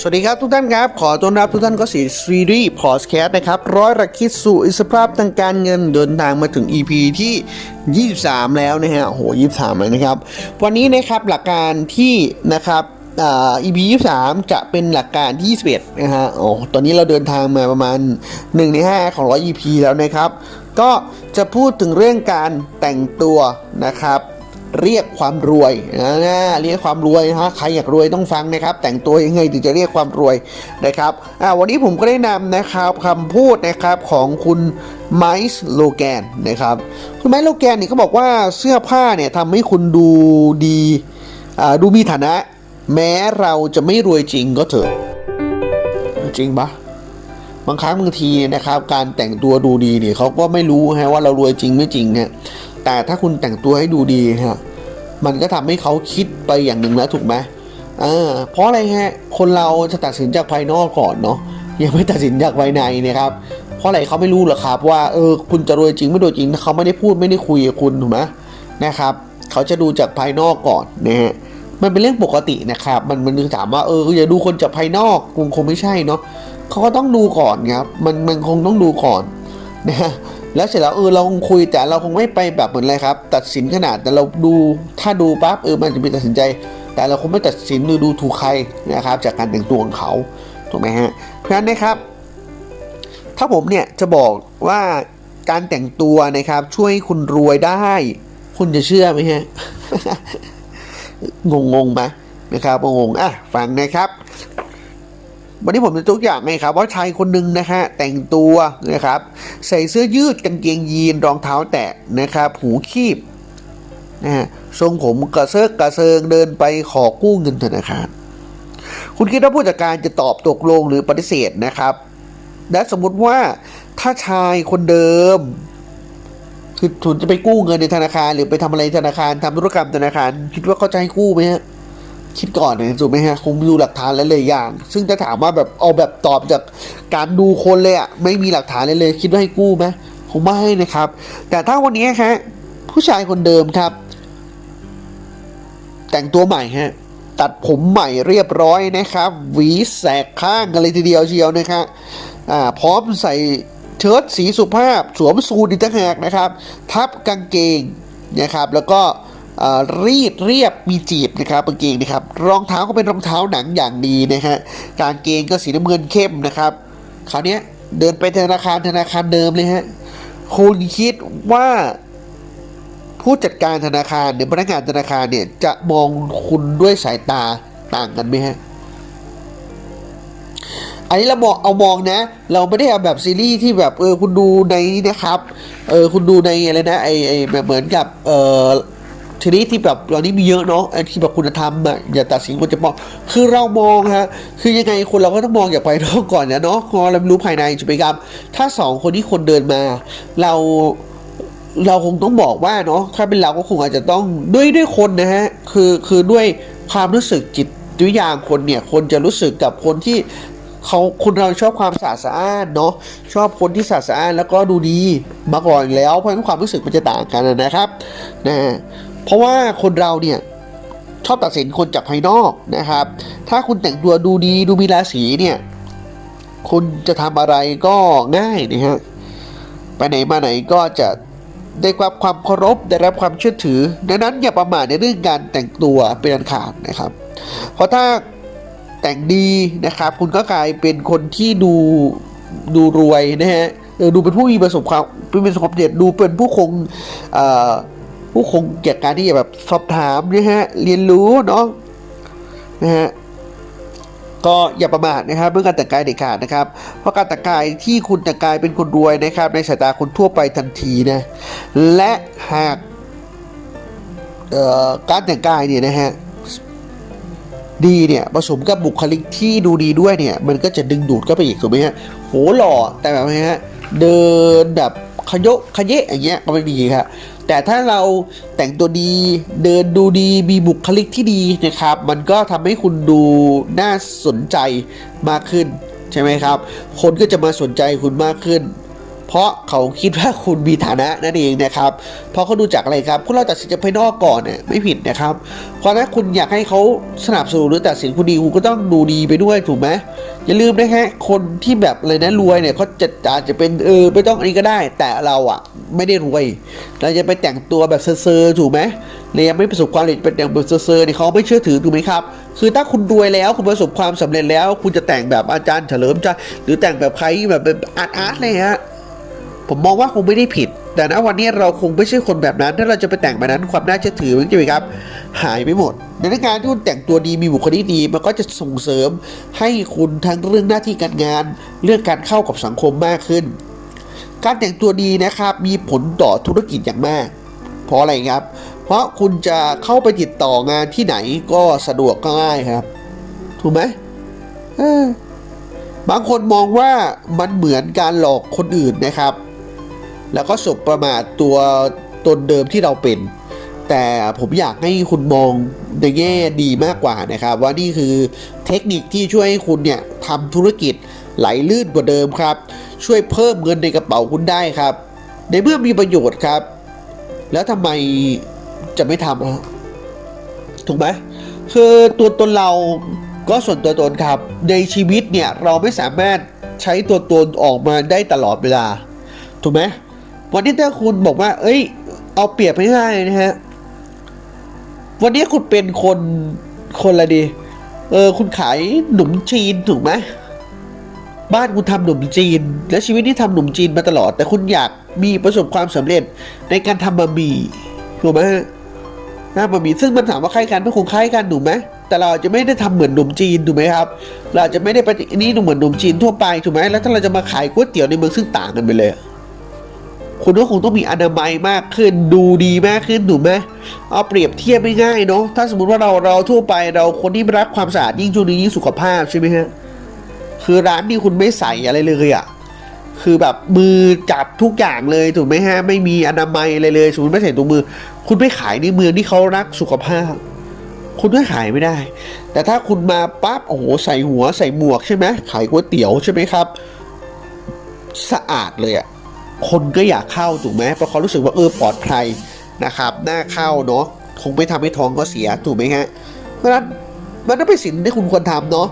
สวัสดีครับทุกท่านครับ ขอต้อนรับทุกท่านก็สีซีรีส์พอสแคสนะครับ ร้อยระคิดสู่อิสรภาพทางการเงินเดินทางมาถึง EP ที่ 23 แล้วนะฮะโอ้โห23เลยนะครับ วันนี้นะครับหลักการที่นะครับอ่า EP 23 จะเป็นหลักการที่21นะฮะโอ้ตอนนี้เราเดินทางมาประมาณ 1 ใน 5 ของ 100 EP แล้วนะครับ ก็จะพูดถึงเรื่องการแต่งตัวนะครับ เรียกความรวยนะเรียกความรวยนะฮะใครอยากรวยต้องฟังนะครับ แต่งตัวยังไงถึงจะเรียกความรวยนะครับอ่าวันนี้ผมก็ได้นำนะครับคำพูดนะครับของคุณไมซ์โลแกนนะครับคุณไมซ์โลแกนนี่ยเขาบอกว่าเสื้อผ้าเนี่ยทำให้คุณดูดีอ่าดูมีฐานะ แม้เราจะไม่รวยจริงก็เถอะจริงปะบางครั้งบางทีนะครับ การแต่งตัวดูดีเนี่ยเขาก็ไม่รู้ฮะว่าเรารวยจริงไม่จริงเนี่ย แต่ถ้าคุณแต่งตัวให้ดูดีฮะมันก็ทำให้เขาคิดไปอย่างหนึ่งแล้วถูกไหมอ่าเพราะอะไรฮะคนเราจะตัดสินจากภายนอกก่อนเนาะยังไม่ตัดสินจากภายในนะครับเพราะอะไรเขาไม่รู้หรอกครับ ว่าเออคุณจะรวยจริงไม่รวยจริงเขาไม่ได้พูดไม่ได้คุยกับคุณถูกไหมนะครับเขาจะดูจากภายนอกก่อนนะฮะมันเป็นเรื่องปกตินะครับ มันมันถามว่าเอออย่าดูคนจากภายนอกคงคงไม่ใช่เนาะเขาก็ต้องดูก่อนครับมันมันคงต้องดูก่อนนะฮะ แล้วเสร็จแล้วเออเราคงคุยแต่เราคงไม่ไปแบบเหมือนอะไรครับ ตัดสินขนาดแต่เราดูถ้าดูปั๊บเออมันจะมีตัดสินใจ แต่เราคงไม่ตัดสินหรือดูถูกใครนะครับ จากการแต่งตัวของเขาถูกไหมฮะเพราะฉะนั้นนะครับ ถ้าผมเนี่ยจะบอกว่าการแต่งตัวนะครับ ช่วยคุณรวยได้ คุณจะเชื่อไหมฮะงงงๆไหมนะครับงงอะฟังนะครับ วันนี้ผมจะตัวอย่างไงครับว่าชายคนหนึ่งนะฮะแต่งตัวนะครับใส่เสื้อยืดกางเกงยีนรองเท้าแตะนะครับหูคีบนะฮะทรงผมกระเซิกกระเซิงเดินไปขอกู้เงินธนาคาร คุณคิดว่าผู้จัดการจะตอบตกลงหรือปฏิเสธนะครับ และสมมุติว่าถ้าชายคนเดิมคือคุณจะไปกู้เงินในธนาคาร หรือไปทำอะไรธนาคารทำธุรกรรมธนาคาร คิดว่าเขาจะให้กู้ไหมฮะ คิดก่อนนะถูกไหมฮะคงดูหลักฐานแล้วเลยอย่าง ซึ่งจะถามว่าแบบเอาแบบตอบจากการดูคนเลยอะไม่มีหลักฐานเลยเลย คิดว่าให้กู้ไหมคงไม่ให้นะครับ แต่ถ้าวันนี้ฮะผู้ชายคนเดิมครับ แต่งตัวใหม่ฮะตัดผมใหม่เรียบร้อยนะครับหวีแสกข้างกันเลยทีเดียวเชียวนะครับอ่าพร้อมใส่เชิ้ตสีสุภาพ สวมสูทอีกต่างหากนะครับ ทับกางเกงนะครับ แล้วก็ รีดเรียบมีจีบนะครับกางเกงนะครับรองเท้าก็เป็นรองเท้าหนังอย่างดีนะฮะกางเกงก็สีน้ำเงินเข้มนะครับคราวเนี้ยเดินไปธนาคารธนาคารเดิมเลยฮะคุณคิดว่าผู้จัดการธนาคารหรือพนักงานธนาคารเนี่ยจะมองคุณด้วยสายตาต่างกันไหมฮะอันนี้เรามองเอามองนะ เราไม่ได้เอาแบบซีรีส์ที่แบบเออคุณดูในนี้นะครับเออคุณดูในอะไรนะไอไอแบบเหมือนกับเออ ทีนี้ที่แบบตอนนี้มีเยอะเนาะไอ้ที่แบบคุณธรรมอะอย่าตัดสินคนจะมองคือเรามองฮะคือยังไงคนเราก็ต้องมองอย่างภายนอกก่อนนะเนาะพอเราไม่รู้ภายในจุดไปครับ ถ้าสองคนที่คนเดินมา เราเราคงต้องบอกว่าเนาะถ้าเป็นเราก็คงอาจจะต้องด้วยด้วยคนนะฮะคือคือด้วยความรู้สึกจิตวิญญาณคนเนี่ยคนจะรู้สึกกับคนที่เขาคนเราชอบความสะอาดสะอ้านเนาะชอบคนที่สะอาดสะอ้านแล้วก็ดูดีมาก่อนแล้วเพราะฉะนั้นความรู้สึกมันจะต่างกันนะครับนะ เพราะว่าคนเราเนี่ยชอบตัดสินคนจากภายนอกนะครับ ถ้าคุณแต่งตัวดูดีดูมีราศีเนี่ย คุณจะทำอะไรก็ง่ายนะฮะ ไปไหนมาไหนก็จะได้รับความเคารพได้รับความเชื่อถือ ดังนั้นอย่าประมาทในเรื่องการแต่งตัวเป็นอันขาดนะครับ เพราะถ้าแต่งดีนะครับ คุณก็กลายเป็นคนที่ดูดูรวยนะฮะเออดูเป็นผู้มีประสบความเป็นประสบความสำเร็จดูเป็นผู้คงเอ่อ ผู้คงเกียรติการที่แบบสอบถามนะฮะเรียนรู้เนาะนะฮะก็อย่าประมาทนะครับเรื่องการแต่งกายเด็ดขาดนะครับ เพราะการแต่งกายที่คุณแต่งกายเป็นคนรวยนะครับ ในสายตาคนทั่วไปทันทีนะและหากการแต่งกายเนี่ยนะฮะดีเนี่ยผสมกับบุคลิกที่ดูดีด้วยเนี่ย มันก็จะดึงดูดเข้าไปอีกถูกไหมฮะโหหล่อแต่แบบนี้ฮะเดินแบบขยะขยะอย่างเงี้ยก็ไม่ดีครับ แต่ถ้าเราแต่งตัวดีเดินดูดีมีบุคลิกที่ดีนะครับ มันก็ทำให้คุณดูน่าสนใจมากขึ้นใช่ไหมครับ คนก็จะมาสนใจคุณมากขึ้น เพราะเขาคิดว่าคุณมีฐานะนั่นเองนะครับ เพราะเขาดูจากอะไรครับ คุณเราตัดสินจากภายนอกก่อนเนี่ยไม่ผิดนะครับ เพราะถ้าคุณอยากให้เขาสนับสนุนหรือตัดสินคุณดีคุณก็ต้องดูดีไปด้วยถูกไหมอย่าลืมนะฮะคนที่แบบอะไรนะรวยเนี่ยเขาจะอาจจะเป็นเออไม่ต้องอันนี้ก็ได้ แต่เราอะไม่ได้รวย เราจะไปแต่งตัวแบบเซอร์ถูกไหมเลยยังไม่ประสบความสำเร็จเป็นแต่างแบบเซอร์เนี่ยเขาไม่เชื่อถือถูกไหมครับ คือถ้าคุณรวยแล้วคุณประสบความสำเร็จแล้ว คุณจะแต่งแบบอาจารย์เฉลิมใจหรือแต่งแบบใครแบบเป็นอาร์ตอาร์ตเลยฮะ ผมมองว่าคงไม่ได้ผิด แต่ณวันนี้เราคงไม่ใช่คนแบบนั้น ถ้าเราจะไปแต่งแบบนั้นความน่าเชื่อถือมันจะไหมครับ หายไปหมดในการที่คุณแต่งตัวดีมีบุคลิกดีมันก็จะส่งเสริมให้คุณทั้งเรื่องหน้าที่การงาน เรื่องการเข้ากับสังคมมากขึ้น การแต่งตัวดีนะครับมีผลต่อธุรกิจอย่างมาก เพราะอะไรครับ เพราะคุณจะเข้าไปติดต่องานที่ไหนก็สะดวกก็ง่ายครับ ถูกไหมบางคนมองว่ามันเหมือนการหลอกคนอื่นนะครับ แล้วก็สบประมาทตัวตนเดิมที่เราเป็น แต่ผมอยากให้คุณมองในแง่ดีมากกว่านะครับ ว่านี่คือเทคนิคที่ช่วยให้คุณเนี่ยทำธุรกิจไหลลื่นกว่าเดิมครับ ช่วยเพิ่มเงินในกระเป๋าคุณได้ครับ ในเมื่อมีประโยชน์ครับ แล้วทำไมจะไม่ทำถูกไหมคือตัวตนเราก็ส่วนตัวตนครับ ในชีวิตเนี่ยเราไม่สามารถใช้ตัวตนออกมาได้ตลอดเวลา ถูกไหม วันนี้ถ้าคุณบอกว่า เอ้ย เอาเปรียบไม่ได้นะฮะ วันนี้คุณเป็นคนคนอะดี เออ คุณขายหนุ่มจีนถูกไหมบ้านคุณทำหนุ่มจีน และชีวิตที่ทำหนุ่มจีนมาตลอด แต่คุณอยากมีประสบความสำเร็จในการทำบะหมี่ถูกไหมฮะบะหมี่ซึ่งมันถามว่าคล้ายกันก็คงคล้ายกันถูกไหมแต่เราจะไม่ได้ทำเหมือนหนุ่มจีนถูกไหมครับ เราจะไม่ได้ไปนี่เหมือนหนุ่มจีนทั่วไปถูกไหมแล้วถ้าเราจะมาขายก๋วยเตี๋ยวในเมืองซึ่งต่างกันไปเลย คุณก็คงต้องมีอนามัยมากขึ้นดูดีมากขึ้นถูกไหมเอาเปรียบเทียบไม่ง่ายเนาะถ้าสมมติว่าเราเราทั่วไปเราคนที่รักความสะอาดยิ่งช่วงนี้ยิ่งสุขภาพใช่ไหมฮะคือร้านนี้คุณไม่ใส่อะไรเลยอะ่ะคือแบบมือจับทุกอย่างเลยถูกไหมฮะไม่มีอนามัยอะไรเลยสมมติไม่ใส่ถุงมือ คุณไม่ขายในเมืองที่เขารักสุขภาพ คุณก็ขายไม่ได้ แต่ถ้าคุณมาปั๊บโอ้โหใส่หัวใส่หมวกใช่ไหมขายก๋วยเตี๋ยวใช่ไหมครับ สะอาดเลยอะ่ะ คนก็อยากเข้าถูกไหมเพราะเขารู้สึกว่าเออปลอดภัยนะครับน่าเข้าเนาะคงไม่ทำให้ท้องก็เสียถูกไหมฮะเพราะฉะนั้นมันต้องเป็นสิ่งที่คุณควรทำเนาะ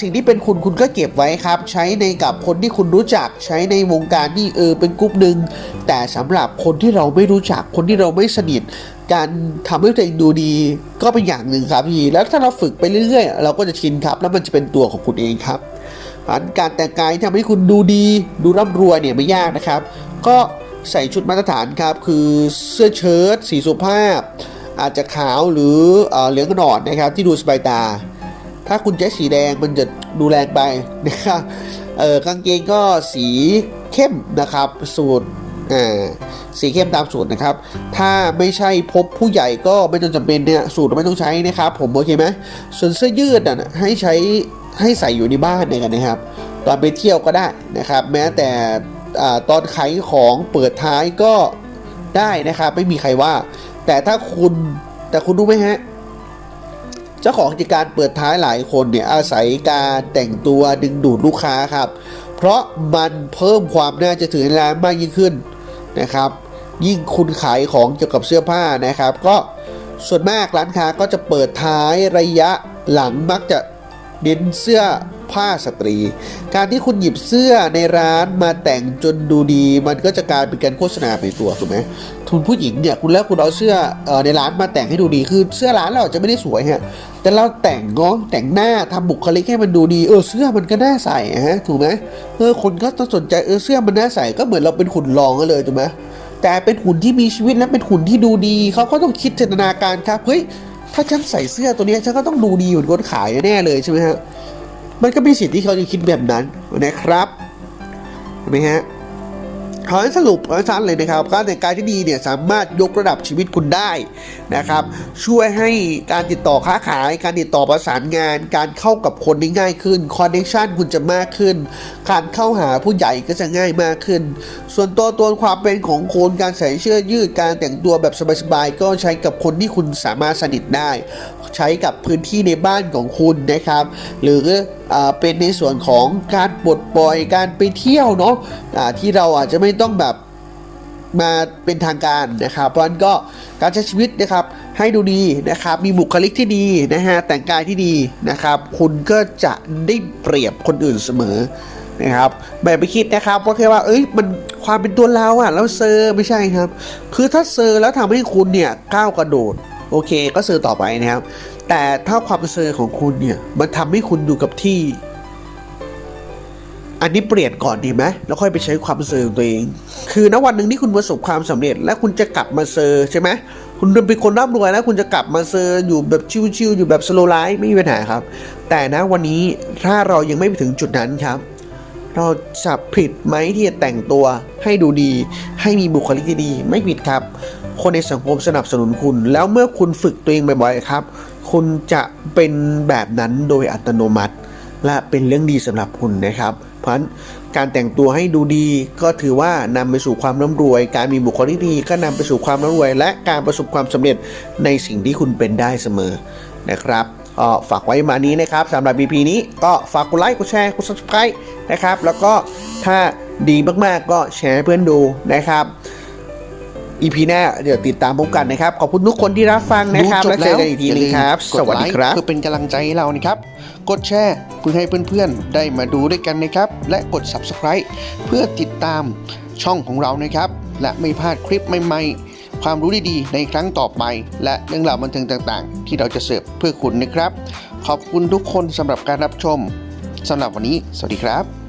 สิ่งที่เป็นคุณคุณก็เก็บไว้ครับ ใช้ในกับคนที่คุณรู้จักใช้ในวงการที่เออเป็นกลุ่มหนึ่งแต่สำหรับคนที่เราไม่รู้จักคนที่เราไม่สนิทการทำให้ตัวเองดูดีก็เป็นอย่างหนึ่งครับพี่ แล้วถ้าเราฝึกไปเรื่อยๆ เราก็จะชินครับ แล้วมันจะเป็นตัวของคุณเองครับอันการแต่งกายที่ทำให้คุณดูดีดูร่ำรวยเนี่ยไม่ยากนะครับ ก็ใส่ชุดมาตรฐานครับ คือเสื้อเชิ้ตสีสุภาพ อาจจะขาวหรือเอเหลืองกระนอดนะครับ ที่ดูสบายตา ถ้าคุณใช้สีแดงมันจะดูแรงไปนะครับเออกางเกงก็สีเข้มนะครับสูตร สีเข้มตามสูตรนะครับ ถ้าไม่ใช่พบผู้ใหญ่ก็ไม่ต้องจำเป็นเนี่ยสูตรไม่ต้องใช้นะครับ ผมโอเคไหมส่วนเสื้อยืดน่ะให้ใช้ให้ใส่อยู่ในบ้านเนี่ยกันนะครับ ตอนไปเที่ยวก็ได้นะครับ แม้แต่อ่าตอนขายของเปิดท้ายก็ได้นะครับ ไม่มีใครว่า แต่ถ้าคุณแต่คุณรู้ไหมฮะเจ้าของกิจการเปิดท้ายหลายคนเนี่ยอาศัยการแต่งตัวดึงดูดลูกค้าครับ เพราะมันเพิ่มความน่าจะถือในร้านมากยิ่งขึ้นนะครับ ยิ่งคุณขายของเกี่ยวกับเสื้อผ้านะครับ ก็ส่วนมากร้านค้าก็จะเปิดท้ายระยะหลังมักจะ เน้นเสื้อผ้าสตรี การที่คุณหยิบเสื้อในร้านมาแต่งจนดูดี มันก็จะกลายเป็นการโฆษณาไปตัวถูกไหมทุนผู้หญิงเนี่ยคุณแล้วคุณเอาเสื้อในร้านมาแต่งให้ดูดีคือเสื้อร้านเราอาจจะไม่ได้สวยฮะแต่เราแต่งเนาะแต่งหน้าทำบุคลิกให้มันดูดีเออเสื้อมันก็น่าใส่ฮะถูกไหมเออคนก็ต้องสนใจเออเสื้อมันน่าใส่ก็เหมือนเราเป็นหุ่นรองกันเลยถูกไหมแต่เป็นหุ่นที่มีชีวิตและเป็นหุ่นที่ดูดีเขาก็ต้องคิดจินตนาการครับเฮ้ย ถ้าฉันใส่เสื้อตัวนี้ฉันก็ต้องดูดีเหมือนคนขายแน่เลยใช่ไหมฮะ มันก็มีสิทธิ์ที่เขาจะคิดแบบนั้นนะครับเห็นไหมฮะ ขอให้สรุปสั้นเลยนะครับการแต่งกายที่ดีเนี่ยสามารถยกระดับชีวิตคุณได้นะครับช่วยให้การติดต่อค้าขาย การติดต่อประสานงาน การเข้ากับคนได้ง่ายขึ้นคอนเนคชันคุณจะมากขึ้น การเข้าหาผู้ใหญ่ก็จะง่ายมากขึ้น ส่วนตัวตนความเป็นของคนการใส่เสื้อยืดการแต่งตัวแบบสบายๆก็ใช้กับคนที่คุณสามารถสนิทได้ ใช้กับพื้นที่ในบ้านของคุณนะครับ หรืออเป็นในส่วนของการปลดปล่อยการไปเที่ยวเนาะะที่เราอาจจะไม่ต้องแบบมาเป็นทางการนะครับ เพราะนั้นก็การใช้ชีวิตนะครับให้ดูดีนะครับ มีบุคลิกที่ดีนะฮะแต่งกายที่ดีนะครับ คุณก็จะได้เปรียบคนอื่นเสมอนะครับแบบไปคิดนะครับว่าแค่ว่าเอ้ยมันความเป็นตัวเราอะแล้วเซอร์ไม่ใช่ครับ คือถ้าเซอร์แล้วทำให้คุณเนี่ยก้าวกระโดด โอเคก็เซอร์ต่อไปนะครับ แต่ถ้าความเซอร์ของคุณเนี่ยมันทำให้คุณอยู่กับที่ อันนี้เปลี่ยนก่อนดีไหมแล้วค่อยไปใช้ความเซอร์ของตัวเอง คือณวันหนึ่งที่คุณประสบความสำเร็จ และคุณจะกลับมาเซอร์ใช่ไหมคุณเป็นคนร่ำรวยแล้วคุณจะกลับมาเซอร์อยู่แบบชิวๆอยู่แบบสโลไลฟ์ไม่มีปัญหาครับ แต่นะวันนี้ถ้าเรายังไม่ไปถึงจุดนั้นครับเราจะผิดไหมที่จะแต่งตัวให้ดูดี ให้มีบุคลิกที่ดีไม่ผิดครับ คนในสังคมสนับสนุนคุณ แล้วเมื่อคุณฝึกตัวเองบ่อยๆครับ คุณจะเป็นแบบนั้นโดยอัตโนมัติ และเป็นเรื่องดีสำหรับคุณนะครับ เพราะฉะนั้นการแต่งตัวให้ดูดีก็ถือว่านำไปสู่ความร่ำรวย การมีบุคลิกที่ดีก็นำไปสู่ความร่ำรวย และการประสบความสำเร็จในสิ่งที่คุณเป็นได้เสมอนะครับก็ฝากไว้มานี้นะครับสำหรับ BP นี้ก็ฝากกดไลค์กดแชร์กด subscribe นะครับ แล้วก็ถ้าดีมากๆก็แชร์ให้เพื่อนดูนะครับ EP หน้าเดี๋ยวติดตามพบกันนะครับ ขอบคุณทุกคนที่รับฟังนะครับดูจแล้วเจอกันอีกทีหนึงครับอย่าลืมสวัสดีครับกไลค์เพื่อเป็นกำลังใจให้เรานะครับ กดแชร์เพื่อให้เพื่อนๆ ได้มาดูด้วยกันนะครับ และกด Subscribe เพื่อติดตามช่องของเรานะครับ และไม่พลาดคลิปใหม่ๆ ความรู้ดีๆ ในครั้งต่อไป และเรื่องราวบันเทิงต่างๆ ที่เราจะเสิร์ฟเพื่อคุณนะครับ ขอบคุณทุกคนสำหรับการรับชมสำหรับวันนี้ สวัสดีครับ